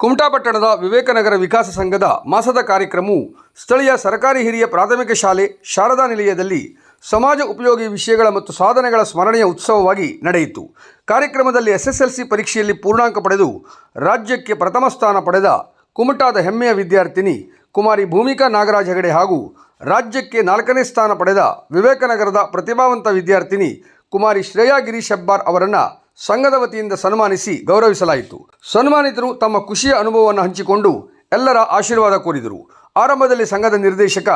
ಕುಮಟಾ ಪಟ್ಟಣದ ವಿವೇಕನಗರ ವಿಕಾಸ ಸಂಘದ ಮಾಸದ ಕಾರ್ಯಕ್ರಮವು ಸ್ಥಳೀಯ ಸರ್ಕಾರಿ ಹಿರಿಯ ಪ್ರಾಥಮಿಕ ಶಾಲೆ, ಶಾರದಾ ನಿಲಯದಲ್ಲಿ ಸಮಾಜ ಉಪಯೋಗಿ ವಿಷಯಗಳ ಮತ್ತು ಸಾಧನೆಗಳ ಸ್ಮರಣೆಯ ಉತ್ಸವವಾಗಿ ನಡೆಯಿತು. ಕಾರ್ಯಕ್ರಮದಲ್ಲಿ ಎಸ್ಎಸ್ಎಲ್ಸಿ ಪರೀಕ್ಷೆಯಲ್ಲಿ ಪೂರ್ಣಾಂಕ ಪಡೆದು ರಾಜ್ಯಕ್ಕೆ ಪ್ರಥಮ ಸ್ಥಾನ ಪಡೆದ ಕುಮಟಾದ ಹೆಮ್ಮೆಯ ವಿದ್ಯಾರ್ಥಿನಿ ಕುಮಾರಿ ಭೂಮಿಕಾ ನಾಗರಾಜ್ ಹೆಗಡೆ ಹಾಗೂ ರಾಜ್ಯಕ್ಕೆ ನಾಲ್ಕನೇ ಸ್ಥಾನ ಪಡೆದ ವಿವೇಕನಗರದ ಪ್ರತಿಭಾವಂತ ವಿದ್ಯಾರ್ಥಿನಿ ಕುಮಾರಿ ಶ್ರೇಯಾ ಗಿರೀಶ್ ಹೆಬ್ಬಾರ್ ಅವರನ್ನು ಸಂಘದ ವತಿಯಿಂದ ಸನ್ಮಾನಿಸಿ ಗೌರವಿಸಲಾಯಿತು. ಸನ್ಮಾನಿತರು ತಮ್ಮ ಖುಷಿಯ ಅನುಭವವನ್ನು ಹಂಚಿಕೊಂಡು ಎಲ್ಲರ ಆಶೀರ್ವಾದ ಕೋರಿದರು. ಆರಂಭದಲ್ಲಿ ಸಂಘದ ನಿರ್ದೇಶಕ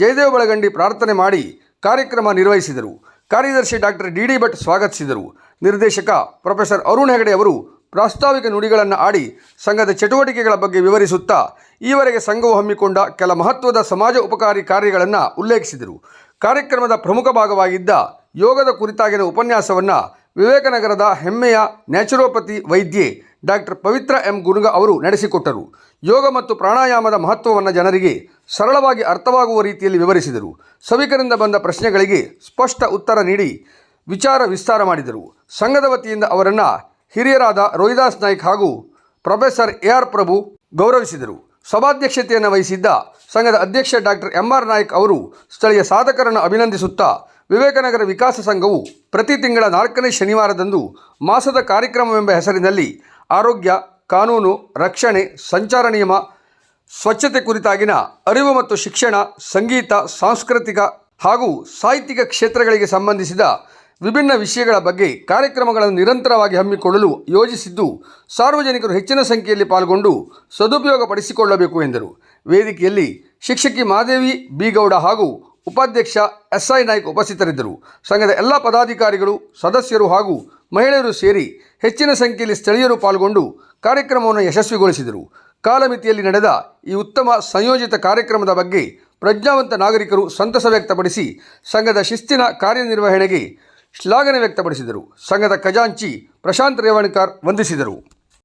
ಜಯದೇವ ಬಳಗಂಡಿ ಪ್ರಾರ್ಥನೆ ಮಾಡಿ ಕಾರ್ಯಕ್ರಮ ನಿರ್ವಹಿಸಿದರು. ಕಾರ್ಯದರ್ಶಿ ಡಾಕ್ಟರ್ ಡಿ ಡಿ ಭಟ್ ಸ್ವಾಗತಿಸಿದರು. ನಿರ್ದೇಶಕ ಪ್ರೊಫೆಸರ್ ಅರುಣ್ ಹೆಗಡೆ ಅವರು ಪ್ರಾಸ್ತಾವಿಕ ನುಡಿಗಳನ್ನು ಆಡಿ ಸಂಘದ ಚಟುವಟಿಕೆಗಳ ಬಗ್ಗೆ ವಿವರಿಸುತ್ತಾ ಈವರೆಗೆ ಸಂಘವು ಹಮ್ಮಿಕೊಂಡ ಕೆಲ ಮಹತ್ವದ ಸಮಾಜ ಉಪಕಾರಿ ಕಾರ್ಯಗಳನ್ನು ಉಲ್ಲೇಖಿಸಿದರು. ಕಾರ್ಯಕ್ರಮದ ಪ್ರಮುಖ ಭಾಗವಾಗಿದ್ದ ಯೋಗದ ಕುರಿತಾಗಿನ ಉಪನ್ಯಾಸವನ್ನು ವಿವೇಕನಗರದ ಹೆಮ್ಮೆಯ ನ್ಯಾಚುರೋಪತಿ ವೈದ್ಯೆ ಡಾಕ್ಟರ್ ಪವಿತ್ರ ಎಂ ಗುರುಗ ಅವರು ನಡೆಸಿಕೊಟ್ಟರು. ಯೋಗ ಮತ್ತು ಪ್ರಾಣಾಯಾಮದ ಮಹತ್ವವನ್ನು ಜನರಿಗೆ ಸರಳವಾಗಿ ಅರ್ಥವಾಗುವ ರೀತಿಯಲ್ಲಿ ವಿವರಿಸಿದರು. ಸಭಿಕರಿಂದ ಬಂದ ಪ್ರಶ್ನೆಗಳಿಗೆ ಸ್ಪಷ್ಟ ಉತ್ತರ ನೀಡಿ ವಿಚಾರ ವಿಸ್ತಾರ ಮಾಡಿದರು. ಸಂಘದ ವತಿಯಿಂದ ಅವರನ್ನು ಹಿರಿಯರಾದ ರೋಹಿದಾಸ್ ನಾಯ್ಕ್ ಹಾಗೂ ಪ್ರೊಫೆಸರ್ ಎ ಆರ್ ಪ್ರಭು ಗೌರವಿಸಿದರು. ಸಭಾಧ್ಯಕ್ಷತೆಯನ್ನು ವಹಿಸಿದ್ದ ಸಂಘದ ಅಧ್ಯಕ್ಷ ಡಾಕ್ಟರ್ ಎಂ ಆರ್ ನಾಯ್ಕ್ ಅವರು ಸ್ಥಳೀಯ ಸಾಧಕರನ್ನು ಅಭಿನಂದಿಸುತ್ತಾ ವಿವೇಕನಗರ ವಿಕಾಸ ಸಂಘವು ಪ್ರತಿ ತಿಂಗಳ ನಾಲ್ಕನೇ ಶನಿವಾರದಂದು ಮಾಸದ ಕಾರ್ಯಕ್ರಮವೆಂಬ ಹೆಸರಿನಲ್ಲಿ ಆರೋಗ್ಯ, ಕಾನೂನು, ರಕ್ಷಣೆ, ಸಂಚಾರ ನಿಯಮ, ಸ್ವಚ್ಛತೆ ಕುರಿತಾಗಿನ ಅರಿವು ಮತ್ತು ಶಿಕ್ಷಣ, ಸಂಗೀತ, ಸಾಂಸ್ಕೃತಿಕ ಹಾಗೂ ಸಾಹಿತ್ಯಿಕ ಕ್ಷೇತ್ರಗಳಿಗೆ ಸಂಬಂಧಿಸಿದ ವಿಭಿನ್ನ ವಿಷಯಗಳ ಬಗ್ಗೆ ಕಾರ್ಯಕ್ರಮಗಳನ್ನು ನಿರಂತರವಾಗಿ ಹಮ್ಮಿಕೊಳ್ಳಲು ಯೋಜಿಸಿದ್ದು, ಸಾರ್ವಜನಿಕರು ಹೆಚ್ಚಿನ ಸಂಖ್ಯೆಯಲ್ಲಿ ಪಾಲ್ಗೊಂಡು ಸದುಪಯೋಗಪಡಿಸಿಕೊಳ್ಳಬೇಕು ಎಂದರು. ವೇದಿಕೆಯಲ್ಲಿ ಶಿಕ್ಷಕಿ ಮಾದೇವಿ ಬಿಗೌಡ ಹಾಗೂ ಉಪಾಧ್ಯಕ್ಷ ಎಸ್ ಐ ನಾಯ್ಕ್ ಉಪಸ್ಥಿತರಿದ್ದರು. ಸಂಘದ ಎಲ್ಲ ಪದಾಧಿಕಾರಿಗಳು, ಸದಸ್ಯರು ಹಾಗೂ ಮಹಿಳೆಯರು ಸೇರಿ ಹೆಚ್ಚಿನ ಸಂಖ್ಯೆಯಲ್ಲಿ ಸ್ಥಳೀಯರು ಪಾಲ್ಗೊಂಡು ಕಾರ್ಯಕ್ರಮವನ್ನು ಯಶಸ್ವಿಗೊಳಿಸಿದರು. ಕಾಲಮಿತಿಯಲ್ಲಿ ನಡೆದ ಈ ಉತ್ತಮ ಸಂಯೋಜಿತ ಕಾರ್ಯಕ್ರಮದ ಬಗ್ಗೆ ಪ್ರಜ್ಞಾವಂತ ನಾಗರಿಕರು ಸಂತಸ ವ್ಯಕ್ತಪಡಿಸಿ ಸಂಘದ ಶಿಸ್ತಿನ ಕಾರ್ಯನಿರ್ವಹಣೆಗೆ ಶ್ಲಾಘನೆ ವ್ಯಕ್ತಪಡಿಸಿದರು. ಸಂಘದ ಖಜಾಂಚಿ ಪ್ರಶಾಂತ್ ರೇವಣ್ಕರ್ ವಂದಿಸಿದರು.